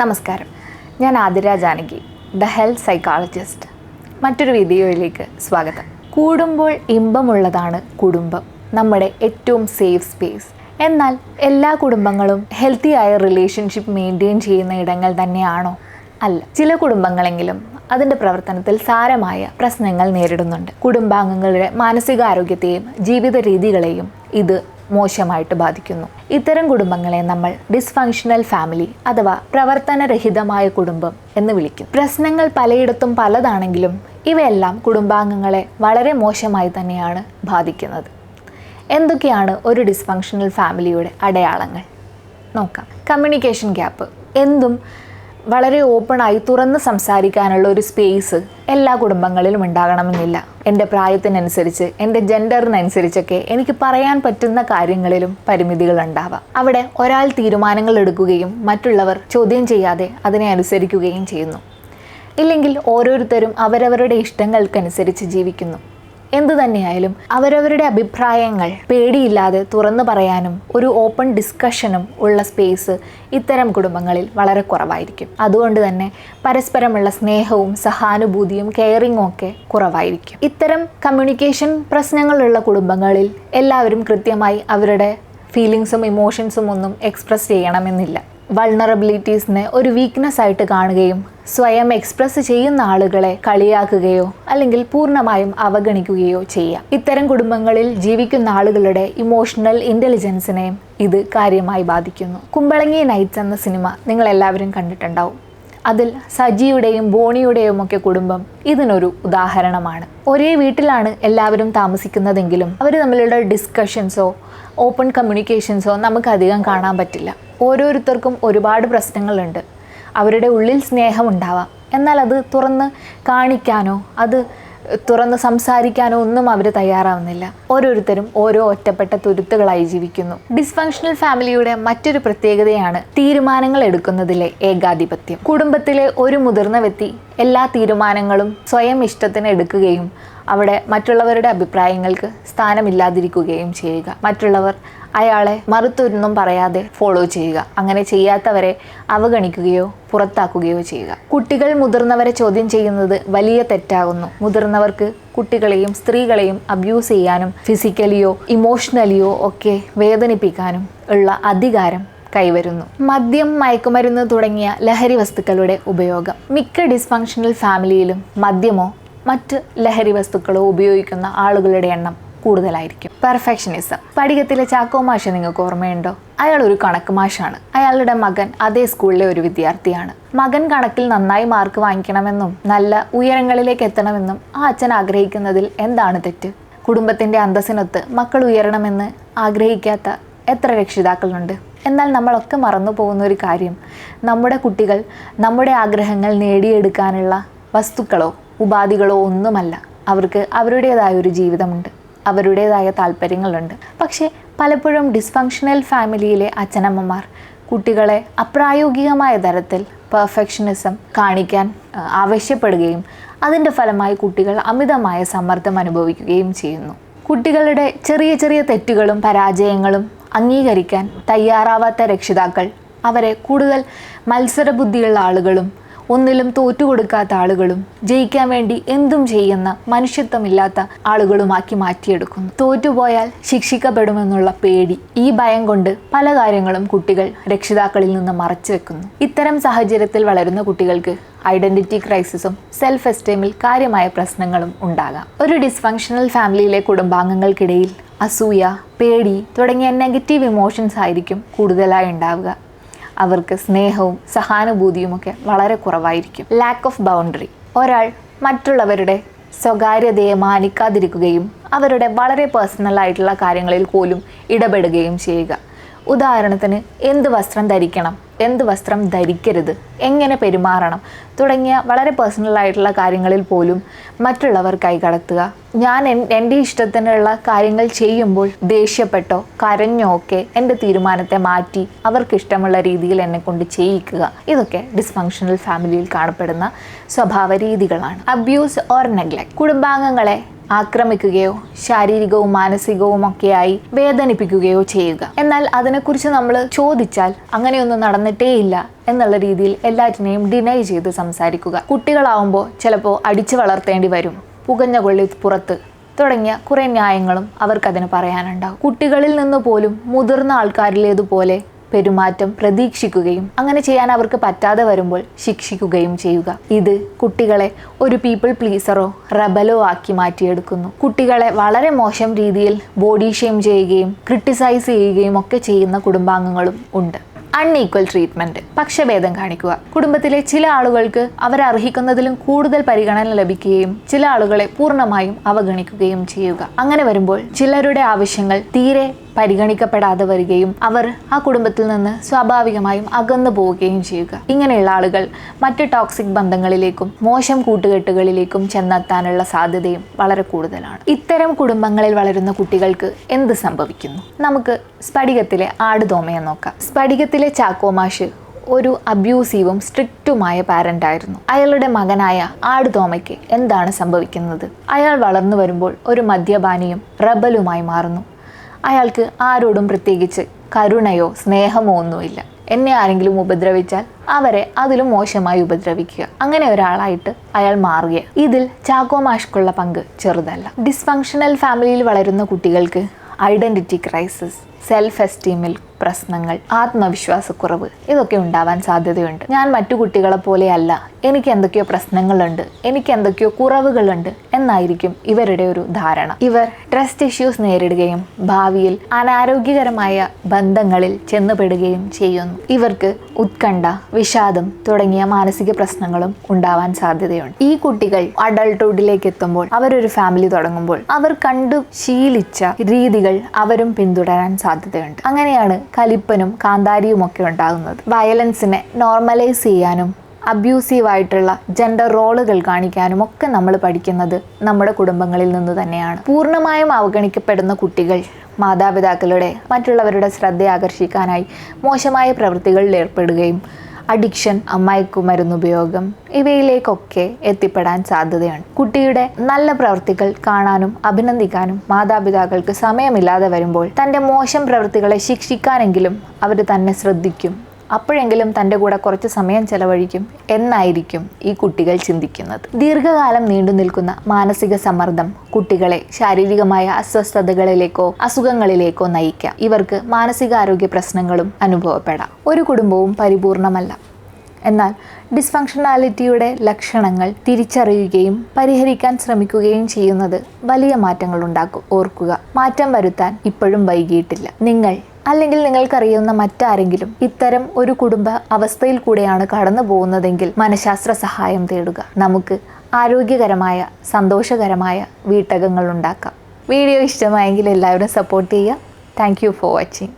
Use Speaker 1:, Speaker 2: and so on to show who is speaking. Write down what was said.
Speaker 1: നമസ്കാരം. ഞാൻ Athira Janaki the health psychologist. മറ്റൊരു വീഡിയോയിലേക്ക് സ്വാഗതം. കൂടുമ്പോൾ ഇമ്പമുള്ളതാണ് കുടുംബം. നമ്മുടെ ഏറ്റവും സേഫ് സ്പേസ്. എന്നാൽ എല്ലാ കുടുംബങ്ങളും ഹെൽത്തി ആയ റിലേഷൻഷിപ്പ് മെയിന്റെയിൻ ചെയ്യുന്ന ഇടങ്ങൾ തന്നെയാണോ? അല്ല ചില കുടുംബങ്ങളെങ്കിലും അതിന്റെ പ്രവർത്തനത്തിൽ സാരമായ പ്രശ്നങ്ങൾ നേരിടുന്നുണ്ട്. കുടുംബാംഗങ്ങളുടെ മാനസികാരോഗ്യത്തെയും ജീവിത രീതികളെയും ഇത് മോശമായിട്ട് ബാധിക്കുന്നു. ഇത്തരം കുടുംബങ്ങളെ നമ്മൾ ഡിസ്ഫങ്ഷണൽ ഫാമിലി അഥവാ പ്രവർത്തനരഹിതമായ കുടുംബം എന്ന് വിളിക്കും. പ്രശ്നങ്ങൾ പലയിടത്തും പലതാണെങ്കിലും ഇവയെല്ലാം കുടുംബാംഗങ്ങളെ വളരെ മോശമായി തന്നെയാണ് ബാധിക്കുന്നത്. എന്തൊക്കെയാണ് ഒരു ഡിസ്ഫങ്ഷണൽ ഫാമിലിയുടെ അടയാളങ്ങൾ? നോക്കാം. കമ്മ്യൂണിക്കേഷൻ ഗ്യാപ്പ് എന്തും വളരെ ഓപ്പണായി തുറന്ന് സംസാരിക്കാനുള്ള ഒരു സ്പേസ് എല്ലാ കുടുംബങ്ങളിലും ഉണ്ടാകണമെന്നില്ല. എന്റെ പ്രായത്തിനനുസരിച്ച് എന്റെ ജെൻഡറിനനുസരിച്ചൊക്കെ എനിക്ക് പറയാൻ പറ്റുന്ന കാര്യങ്ങളിലും പരിമിതികൾ ഉണ്ടാവാം. അവിടെ ഒരാൾ തീരുമാനങ്ങൾ എടുക്കുകയും മറ്റുള്ളവർ ചോദ്യം ചെയ്യാതെ അതിനെ അനുസരിക്കുകയും ചെയ്യുന്നു. ഇല്ലെങ്കിൽ ഓരോരുത്തരും അവരവരുടെ ഇഷ്ടങ്ങൾക്കനുസരിച്ച് ജീവിക്കുന്നു. എന്തു തന്നെയായാലും അവരവരുടെ അഭിപ്രായങ്ങൾ പേടിയില്ലാതെ തുറന്നു പറയാനും ഒരു ഓപ്പൺ ഡിസ്കഷനും ഉള്ള സ്പേസ് ഇത്തരം കുടുംബങ്ങളിൽ വളരെ കുറവായിരിക്കും. അതുകൊണ്ട് തന്നെ പരസ്പരമുള്ള സ്നേഹവും സഹാനുഭൂതിയും കെയറിങ്ങും ഒക്കെ കുറവായിരിക്കും. ഇത്തരം കമ്മ്യൂണിക്കേഷൻ പ്രശ്നങ്ങളുള്ള കുടുംബങ്ങളിൽ എല്ലാവരും കൃത്യമായി അവരുടെ ഫീലിങ്സും ഇമോഷൻസും ഒന്നും എക്സ്പ്രസ് ചെയ്യണമെന്നില്ല. വൾണറബിലിറ്റീസിനെ ഒരു വീക്ക്നെസ് ആയിട്ട് കാണുകയും സ്വയം എക്സ്പ്രസ് ചെയ്യുന്ന ആളുകളെ കളിയാക്കുകയോ അല്ലെങ്കിൽ പൂർണമായും അവഗണിക്കുകയോ ചെയ്യാം. ഇത്തരം കുടുംബങ്ങളിൽ ജീവിക്കുന്ന ആളുകളുടെ ഇമോഷണൽ ഇന്റലിജൻസിനെയും ഇത് കാര്യമായി ബാധിക്കുന്നു. കുമ്പളങ്ങി നൈറ്റ്സ് എന്ന സിനിമ നിങ്ങൾ എല്ലാവരും കണ്ടിട്ടുണ്ടാവും. അതിൽ സജിയുടെയും ബോണിയുടെയും ഒക്കെ കുടുംബം ഇതിനൊരു ഉദാഹരണമാണ്. ഒരേ വീട്ടിലാണ് എല്ലാവരും താമസിക്കുന്നതെങ്കിലും അവർ തമ്മിലുള്ള ഡിസ്കഷൻസോ ഓപ്പൺ കമ്മ്യൂണിക്കേഷൻസോ നമുക്കധികം കാണാൻ പറ്റില്ല. ഓരോരുത്തർക്കും ഒരുപാട് പ്രശ്നങ്ങളുണ്ട്. അവരുടെ ഉള്ളിൽ സ്നേഹമുണ്ടാവാം എന്നാൽ അത് തുറന്ന് കാണിക്കാനോ അത് തുറന്ന് സംസാരിക്കാനോ ഒന്നും അവർ തയ്യാറാവുന്നില്ല. ഓരോരുത്തരും ഓരോ ഒറ്റപ്പെട്ട തുരുത്തുകളായി ജീവിക്കുന്നു. ഡിസ്ഫങ്ഷണൽ ഫാമിലിയുടെ മറ്റൊരു പ്രത്യേകതയാണ് തീരുമാനങ്ങൾ എടുക്കുന്നതിലെ ഏകാധിപത്യം. കുടുംബത്തിലെ ഒരു മുതിർന്ന വ്യക്തി എല്ലാ തീരുമാനങ്ങളും സ്വയം ഇഷ്ടത്തിന് എടുക്കുകയും അവിടെ മറ്റുള്ളവരുടെ അഭിപ്രായങ്ങൾക്ക് സ്ഥാനമില്ലാതിരിക്കുകയും ചെയ്യുക. മറ്റുള്ളവർ അയാളെ മറുത്തൊന്നും പറയാതെ ഫോളോ ചെയ്യുക. അങ്ങനെ ചെയ്യാത്തവരെ അവഗണിക്കുകയോ പുറത്താക്കുകയോ ചെയ്യുക. കുട്ടികൾ മുതിർന്നവരെ ചോദ്യം ചെയ്യുന്നത് വലിയ തെറ്റാകുന്നു. മുതിർന്നവർക്ക് കുട്ടികളെയും സ്ത്രീകളെയും അബ്യൂസ് ചെയ്യാനും ഫിസിക്കലിയോ ഇമോഷണലിയോ ഒക്കെ വേദനിപ്പിക്കാനും ഉള്ള അധികാരം കൈവരുന്നു. മദ്യം മയക്കുമരുന്ന് തുടങ്ങിയ ലഹരി വസ്തുക്കളുടെ ഉപയോഗം. മിക്ക ഡിസ്ഫങ്ഷണൽ ഫാമിലിയിലും മദ്യമോ മറ്റ് ലഹരി വസ്തുക്കളോ ഉപയോഗിക്കുന്ന ആളുകളുടെ എണ്ണം കൂടുതലായിരിക്കും. പെർഫെക്ഷനിസം പഠിക്കത്തിലെ ചാക്കോ മാഷ നിങ്ങൾക്ക് ഓർമ്മയുണ്ടോ? അയാൾ ഒരു കണക്ക് മാഷാണ്. അയാളുടെ മകൻ അതേ സ്കൂളിലെ ഒരു വിദ്യാർത്ഥിയാണ്. മകൻ കണക്കിൽ നന്നായി മാർക്ക് വാങ്ങിക്കണമെന്നും നല്ല ഉയരങ്ങളിലേക്ക് എത്തണമെന്നും ആ അച്ഛൻ ആഗ്രഹിക്കുന്നതിൽ എന്താണ് തെറ്റ്? കുടുംബത്തിന്റെ അന്തസ്സിനൊത്ത് മക്കൾ ഉയരണമെന്ന് ആഗ്രഹിക്കാത്ത എത്ര രക്ഷിതാക്കളുണ്ട്? എന്നാൽ നമ്മളൊക്കെ മറന്നു പോകുന്ന ഒരു കാര്യം നമ്മുടെ കുട്ടികൾ നമ്മുടെ ആഗ്രഹങ്ങൾ നേടിയെടുക്കാനുള്ള വസ്തുക്കളോ ഉപാധികളോ ഒന്നുമല്ല. അവർക്ക് അവരുടേതായ ഒരു ജീവിതമുണ്ട്. അവരുടേതായ താല്പര്യങ്ങളുണ്ട്. പക്ഷേ പലപ്പോഴും ഡിസ്ഫങ്ഷണൽ ഫാമിലിയിലെ അച്ഛനമ്മമാർ കുട്ടികളെ അപ്രായോഗികമായ തരത്തിൽ പെർഫെക്ഷനിസം കാണിക്കാൻ ആവശ്യപ്പെടുകയും അതിന്റെ ഫലമായി കുട്ടികൾ അമിതമായ സമ്മർദ്ദം അനുഭവിക്കുകയും ചെയ്യുന്നു. കുട്ടികളുടെ ചെറിയ ചെറിയ തെറ്റുകളും പരാജയങ്ങളും അംഗീകരിക്കാൻ തയ്യാറാവാത്ത രക്ഷിതാക്കൾ അവരെ കൂടുതൽ മത്സരബുദ്ധിയുള്ള ആളുകളും ഒന്നിലും തോറ്റുകൊടുക്കാത്ത ആളുകളും ജയിക്കാൻ വേണ്ടി എന്തും ചെയ്യുന്ന മനുഷ്യത്വമില്ലാത്ത ആളുകളുമാക്കി മാറ്റിയെടുക്കുന്നു. തോറ്റുപോയാൽ ശിക്ഷിക്കപ്പെടുമെന്നുള്ള പേടി ഈ ഭയം കൊണ്ട് പല കാര്യങ്ങളും കുട്ടികൾ രക്ഷിതാക്കളിൽ നിന്ന് മറച്ചു വെക്കുന്നു. ഇത്തരം സാഹചര്യത്തിൽ വളരുന്ന കുട്ടികൾക്ക് ഐഡന്റിറ്റി ക്രൈസിസും സെൽഫ് എസ്റ്റീമിൽ കാര്യമായ പ്രശ്നങ്ങളും ഉണ്ടാകാം. ഒരു ഡിസ്ഫങ്ഷണൽ ഫാമിലിയിലെ കുടുംബാംഗങ്ങൾക്കിടയിൽ അസൂയ പേടി തുടങ്ങിയ നെഗറ്റീവ് ഇമോഷൻസ് ആയിരിക്കും കൂടുതലായി ഉണ്ടാവുക. അവർക്ക് സ്നേഹവും സഹാനുഭൂതിയും ഒക്കെ വളരെ കുറവായിരിക്കും. ലാക്ക് ഓഫ് ബൗണ്ടറി ഒരാൾ മറ്റുള്ളവരുടെ സ്വകാര്യതയെ മാനിക്കാതിരിക്കുകയും അവരുടെ വളരെ പേഴ്സണൽ ആയിട്ടുള്ള കാര്യങ്ങളിൽ പോലും ഇടപെടുകയും ചെയ്യുക. ഉദാഹരണത്തിന് എന്ത് വസ്ത്രം ധരിക്കണം? എന്ത് വസ്ത്രം ധരിക്കരുത്? എങ്ങനെ പെരുമാറണം? തുടങ്ങിയ വളരെ പേഴ്സണൽ ആയിട്ടുള്ള കാര്യങ്ങളിൽ പോലും മറ്റുള്ളവർ കൈകടത്തുക ഞാൻ എൻ- എന്റെ ഇഷ്ടത്തിനുള്ള കാര്യങ്ങൾ ചെയ്യുമ്പോൾ ദേഷ്യപ്പെട്ടോ കരഞ്ഞോ ഒക്കെ എന്റെ തീരുമാനത്തെ മാറ്റി അവർക്ക് ഇഷ്ടമുള്ള രീതിയിൽ എന്നെ കൊണ്ട് ചെയ്യിക്കുക. ഇതൊക്കെ ഡിസ്ഫങ്ഷണൽ ഫാമിലിയിൽ കാണപ്പെടുന്ന സ്വഭാവ രീതികളാണ്. അബ്യൂസ് ഓർ നെഗ്ലക്ട് കുടുംബാംഗങ്ങളെ ആക്രമിക്കുകയോ ശാരീരികവും മാനസികവും ഒക്കെയായി വേദനിപ്പിക്കുകയോ ചെയ്യുക. എന്നാൽ അതിനെക്കുറിച്ച് നമ്മൾ ചോദിച്ചാൽ അങ്ങനെയൊന്നും നടന്നിട്ടേ ഇല്ല എന്നുള്ള രീതിയിൽ എല്ലാറ്റിനെയും ഡിനൈ ചെയ്ത് സംസാരിക്കുക. കുട്ടികളാവുമ്പോൾ ചിലപ്പോൾ അടിച്ചു വളർത്തേണ്ടി വരും. പുകഞ്ഞ കൊള്ളി പുറത്ത് തുടങ്ങിയ കുറേ ന്യായങ്ങളും അവർക്കതിന് പറയാനുണ്ടാവും കുട്ടികളിൽ നിന്ന് പോലും മുതിർന്ന ആൾക്കാരിലേതുപോലെ പെരുമാറ്റം പ്രതീക്ഷിക്കുകയും അങ്ങനെ ചെയ്യാൻ അവർക്ക് പറ്റാതെ വരുമ്പോൾ ശിക്ഷിക്കുകയും ചെയ്യുക. ഇത് കുട്ടികളെ ഒരു പീപ്പിൾ പ്ലീസറോ റബലോ ആക്കി മാറ്റിയെടുക്കുന്നു. കുട്ടികളെ വളരെ മോശം രീതിയിൽ ബോഡി ഷെയിം ചെയ്യുകയും ക്രിട്ടിസൈസ് ചെയ്യുകയും ഒക്കെ ചെയ്യുന്ന കുടുംബാംഗങ്ങളും ഉണ്ട്. അൺഈക്വൽ ട്രീറ്റ്മെന്റ് പക്ഷഭേദം കാണിക്കുക. കുടുംബത്തിലെ ചില ആളുകൾക്ക് അവരർഹിക്കുന്നതിലും കൂടുതൽ പരിഗണന ലഭിക്കുകയും ചില ആളുകളെ പൂർണമായും അവഗണിക്കുകയും ചെയ്യുക. അങ്ങനെ വരുമ്പോൾ ചിലരുടെ ആവശ്യങ്ങൾ തീരെ പരിഗണിക്കപ്പെടാതെ വരികയും അവർ ആ കുടുംബത്തിൽ നിന്ന് സ്വാഭാവികമായും അകന്നു പോവുകയും ചെയ്യുക. ഇങ്ങനെയുള്ള ആളുകൾ മറ്റ് ടോക്സിക് ബന്ധങ്ങളിലേക്കും മോശം കൂട്ടുകെട്ടുകളിലേക്കും ചെന്നെത്താനുള്ള സാധ്യതയും വളരെ കൂടുതലാണ്. ഇത്തരം കുടുംബങ്ങളിൽ വളരുന്ന കുട്ടികൾക്ക് എന്ത് സംഭവിക്കുന്നു? നമുക്ക് സ്ഫടികത്തിലെ ആടുതോമയെ നോക്കാം. സ്ഫടികത്തിലെ ചാക്കോമാഷ് ഒരു അബ്യൂസീവും സ്ട്രിക്റ്റുമായ പാരന്റ് ആയിരുന്നു. അയാളുടെ മകനായ ആടുതോമയ്ക്ക് എന്താണ് സംഭവിക്കുന്നത്? അയാൾ വളർന്നു വരുമ്പോൾ ഒരു മദ്യപാനിയും റബലുമായി മാറുന്നു. അയാൾക്ക് ആരോടും പ്രത്യേകിച്ച് കരുണയോ സ്നേഹമോ ഒന്നുമില്ല. എന്നെ ആരെങ്കിലും ഉപദ്രവിച്ചാൽ അവരെ അതിലും മോശമായി ഉപദ്രവിക്കുക. അങ്ങനെ ഒരാളായിട്ട് അയാൾ മാറുക ഇതിൽ ചാക്കോ മാഷ്കുള്ള പങ്ക് ചെറുതല്ല. ഡിസ്ഫങ്ഷണൽ ഫാമിലിയിൽ വളരുന്ന കുട്ടികൾക്ക് ഐഡന്റിറ്റി ക്രൈസിസ് സെൽഫ് എസ്റ്റീമിൽ പ്രശ്നങ്ങൾ ആത്മവിശ്വാസക്കുറവ് ഇതൊക്കെ ഉണ്ടാവാൻ സാധ്യതയുണ്ട്. ഞാൻ മറ്റു കുട്ടികളെ പോലെയല്ല. എനിക്ക് എന്തൊക്കെയോ പ്രശ്നങ്ങളുണ്ട്. എനിക്ക് എന്തൊക്കെയോ കുറവുകളുണ്ട് എന്നായിരിക്കും ഇവരുടെ ഒരു ധാരണ. ഇവർ ട്രസ്റ്റ് ഇഷ്യൂസ് നേരിടുകയും ഭാവിയിൽ അനാരോഗ്യകരമായ ബന്ധങ്ങളിൽ ചെന്നുപെടുകയും ചെയ്യുന്നു. ഇവർക്ക് ഉത്കണ്ഠ വിഷാദം തുടങ്ങിയ മാനസിക പ്രശ്നങ്ങളും ഉണ്ടാവാൻ സാധ്യതയുണ്ട്. ഈ കുട്ടികൾ അഡൾട്ട്ഹുഡിലേക്ക് എത്തുമ്പോൾ അവരൊരു ഫാമിലി തുടങ്ങുമ്പോൾ അവർ കണ്ടു ശീലിച്ച രീതികൾ അവരും പിന്തുടരാൻ സാധ്യതയുണ്ട്. അങ്ങനെയാണ് കലിപ്പനും കാന്താരിയും ഒക്കെ ഉണ്ടാകുന്നത്. വയലൻസിനെ നോർമലൈസ് ചെയ്യാനും അബ്യൂസീവായിട്ടുള്ള ജെൻഡർ റോളുകൾ കാണിക്കാനും ഒക്കെ നമ്മൾ പഠിക്കുന്നത് നമ്മുടെ കുടുംബങ്ങളിൽ നിന്ന് തന്നെയാണ്. പൂർണമായും അവഗണിക്കപ്പെടുന്ന കുട്ടികൾ മാതാപിതാക്കളുടെ മറ്റുള്ളവരുടെ ശ്രദ്ധ ആകർഷിക്കാനായി മോശമായ പ്രവൃത്തികളിൽ ഏർപ്പെടുകയും അഡിക്ഷൻ മയക്കുമരുന്ന് ഉപയോഗം ഇവയിലേക്കൊക്കെ എത്തിപ്പെടാൻ സാധ്യതയാണ് കുട്ടിയുടെ നല്ല പ്രവൃത്തികൾ കാണാനും അഭിനന്ദിക്കാനും മാതാപിതാക്കൾക്ക് സമയമില്ലാതെ വരുമ്പോൾ തന്റെ മോശം പ്രവൃത്തികളെ ശിക്ഷിക്കാനെങ്കിലും അവർ തന്നെ ശ്രദ്ധിക്കും. അപ്പോഴെങ്കിലും തന്റെ കൂടെ കുറച്ച് സമയം ചെലവഴിക്കും എന്നായിരിക്കും ഈ കുട്ടികൾ ചിന്തിക്കുന്നത്. ദീർഘകാലം നീണ്ടു നിൽക്കുന്ന മാനസിക സമ്മർദ്ദം കുട്ടികളെ ശാരീരികമായ അസ്വസ്ഥതകളിലേക്കോ അസുഖങ്ങളിലേക്കോ നയിക്കാം. ഇവർക്ക് മാനസികാരോഗ്യ പ്രശ്നങ്ങളും അനുഭവപ്പെടാം. ഒരു കുടുംബവും പരിപൂർണമല്ല. എന്നാൽ ഡിസ്ഫങ്ഷണാലിറ്റിയുടെ ലക്ഷണങ്ങൾ തിരിച്ചറിയുകയും പരിഹരിക്കാൻ ശ്രമിക്കുകയും ചെയ്യുന്നത് വലിയ മാറ്റങ്ങൾ ഉണ്ടാക്കും ഓർക്കുക. മാറ്റം വരുത്താൻ ഇപ്പോഴും വൈകിയിട്ടില്ല. നിങ്ങൾ അല്ലെങ്കിൽ നിങ്ങൾക്കറിയുന്ന മറ്റാരെങ്കിലും ഇത്തരം ഒരു കുടുംബ അവസ്ഥയിൽ കൂടെയാണ് കടന്നു പോകുന്നതെങ്കിൽ മനഃശാസ്ത്ര സഹായം തേടുക. നമുക്ക് ആരോഗ്യകരമായ സന്തോഷകരമായ വീട്ടകങ്ങൾ ഉണ്ടാക്കാം. വീഡിയോ ഇഷ്ടമായെങ്കിൽ എല്ലാവരും സപ്പോർട്ട് ചെയ്യുക. Thank for watching